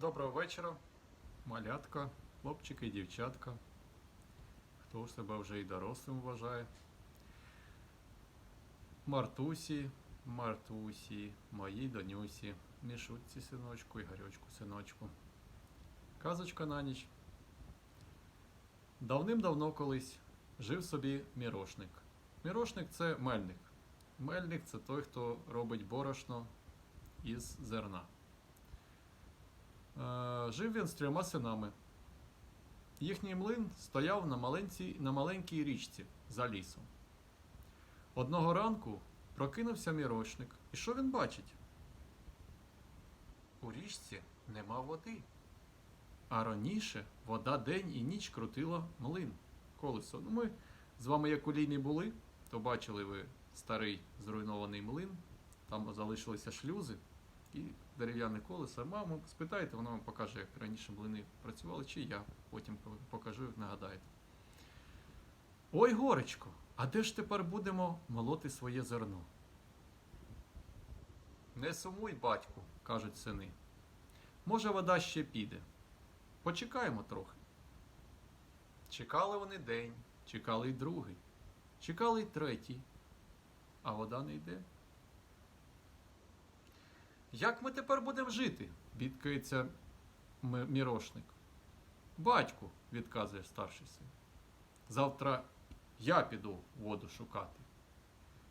Доброго вечора, малятка, хлопчики і дівчатка. Хто ж себе вже і дорослим вважає. Мартусі, Мартусі, моїй донюсі, Мішутці синочку і Гарячку синочку. Казочка на ніч. Давним-давно колись жив собі мірошник. Мірошник це мельник. Мельник це той, хто робить борошно із зерна. Е, Жив він з трьома синами. Їхній млин стояв на маленькій, на маленькій річці за лісом. Одного ранку прокинувся мірошник. І що він бачить? У річці нема води. А раніше вода день і ніч крутила млин, колесо. Ну, ми з вами, як у ліні були, то бачили ви старий зруйнований млин, там залишилися шлюзи і дерев'яне колесо. Маму спитайте, вона вам покаже, як раніше млини працювали, чи я потім покажу, як нагадаєте. Ой, горечко, а де ж тепер будемо молоти своє зерно? Не сумуй, батьку, кажуть сини. Може, вода ще піде. Почекаємо трохи. Чекали вони день, чекали й другий, чекали й третій, а вода не йде. Як ми тепер будемо жити? бідкається мірошник. Батьку, відказує старший син. Завтра я піду воду шукати.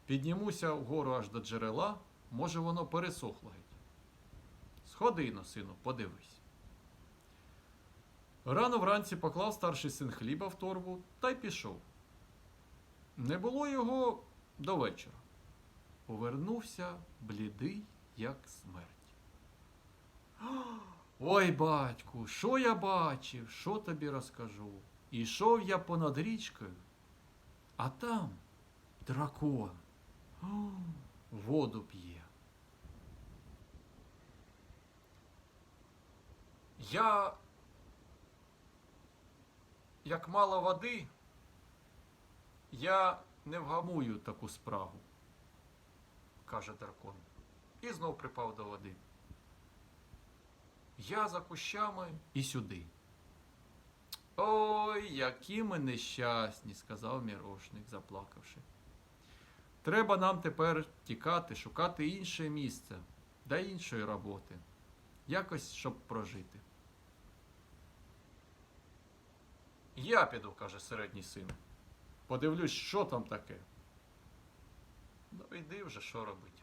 Піднімуся вгору аж до джерела, може воно пересохло геть. Сходи но, сину, подивись. Рано вранці поклав старший син хліба в торбу та й пішов. Не було його до вечора. Повернувся блідий, як смерть. Ой, батьку, що я бачив, що тобі розкажу? Ішов я понад річкою, а там дракон воду п'є. Я, як мало води, я не вгамую таку спрагу, каже дракон, і знов припав до води. Я за кущами і сюди. Ой, які ми нещасні, сказав мірошник, заплакавши. Треба нам тепер тікати, шукати інше місце, да іншої роботи. Якось, щоб прожити. Я піду, каже середній син. Подивлюсь, що там таке. Ну, йди вже, що робить.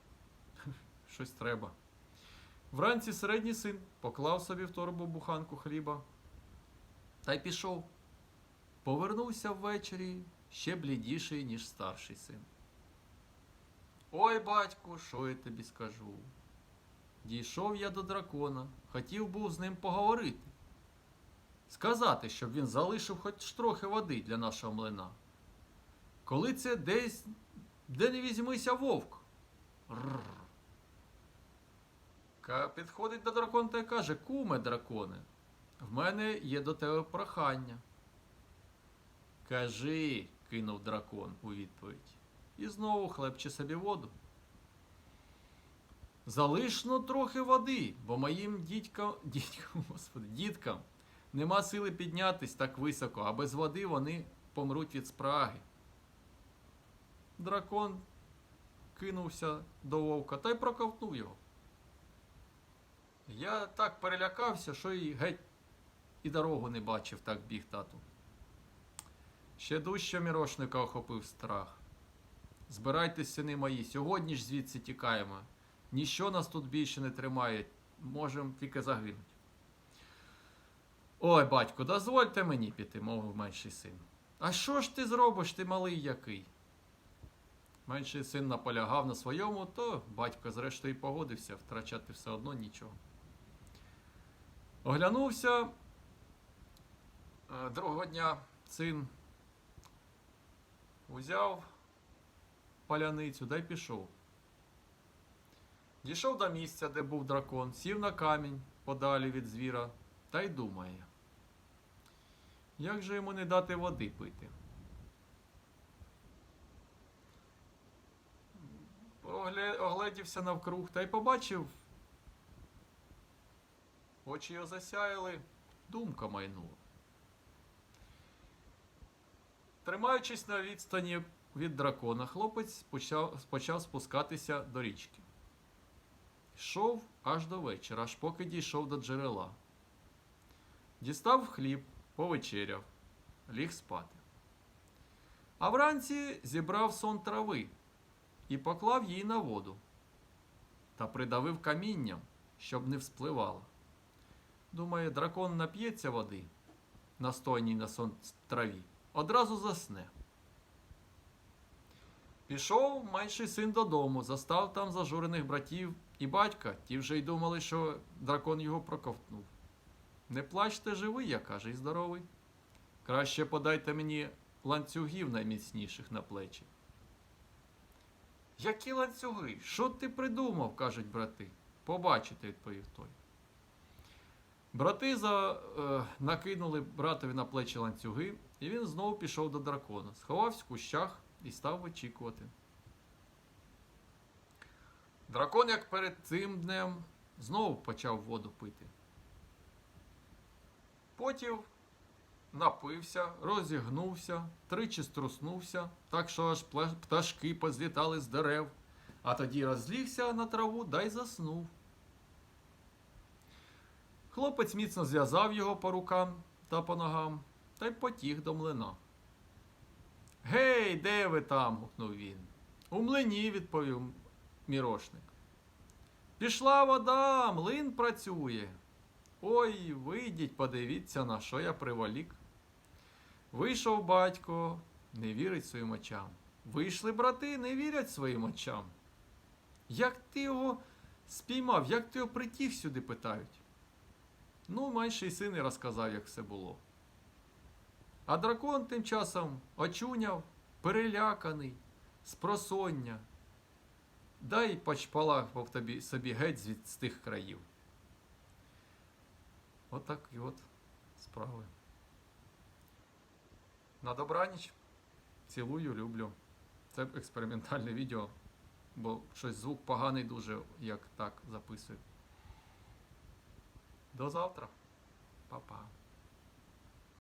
Щось треба. Вранці середній син поклав собі в торбу буханку хліба та й пішов. Повернувся ввечері ще блідіший, ніж старший син. Ой, батьку, що я тобі скажу? Дійшов я до дракона, хотів був з ним поговорити. Сказати, щоб він залишив хоч трохи води для нашого млина. Коли це десь, де не візьмися вовк. Рррр. Підходить до дракона та й каже: Куме, драконе, в мене є до тебе прохання. Кажи, кинув дракон у відповідь. І знову хлебче собі воду. Залиш ну трохи води, бо моїм дідькам, дідькам, господи, діткам нема сили піднятись так високо, а без води вони помруть від спраги. Дракон кинувся до вовка та й проковтнув його. Я так перелякався, що і геть і дорогу не бачив, так біг тату. Ще дужче мірошника охопив страх. Збирайтесь, сини мої, сьогодні ж звідси тікаємо. Ніщо нас тут більше не тримає, можемо тільки загинути. Ой, батько, дозвольте мені піти, мовив менший син. А що ж ти зробиш, ти малий який? Менший син наполягав на своєму, то батько зрештою погодився втрачати все одно нічого. Оглянувся е, другого дня син узяв паляницю да й пішов. Дійшов до місця, де був дракон, сів на камінь подалі від звіра та й думає. Як же йому не дати води пити? Огледівся навкруг та й побачив очі його засяяли, думка майнула. Тримаючись на відстані від дракона, хлопець почав, почав спускатися до річки. Йшов аж до вечора, аж поки дійшов до джерела. Дістав хліб, повечеряв, ліг спати. А вранці зібрав сон трави і поклав її на воду та придавив камінням, щоб не вспливала. Думає, дракон нап'ється води, настойній на сон траві, одразу засне. Пішов менший син додому, застав там зажурених братів і батька. Ті вже й думали, що дракон його проковтнув. Не плачте живий, я каже, і здоровий. Краще подайте мені ланцюгів найміцніших на плечі. Які ланцюги? Що ти придумав? кажуть брати. Побачите, відповів той. Брати за, е, накинули братові на плечі ланцюги, і він знову пішов до дракона, сховався в кущах і став очікувати. Дракон, як перед цим днем, знову почав воду пити. Потім напився, розігнувся, тричі струснувся, так що аж пташки позлітали з дерев, а тоді розлігся на траву да й заснув. Хлопець міцно зв'язав його по рукам та по ногам та й потіг до млина. Гей, де ви там? гукнув він. У млині, відповів мірошник. Пішла вода, млин працює. Ой, вийдіть, подивіться, на що я приволік. Вийшов батько, не вірить своїм очам. Вийшли брати, не вірять своїм очам. Як ти його спіймав, як ти його притіг сюди, питають. Ну, менший син і розказав, як все було. А дракон тим часом очуняв, переляканий, спросоння. Дай почпалахав тобі собі геть з тих країв. Отак і от справи. На добраніч. Цілую, люблю. Це експериментальне відео, бо щось звук поганий дуже, як так записую. До завтра. Па-па.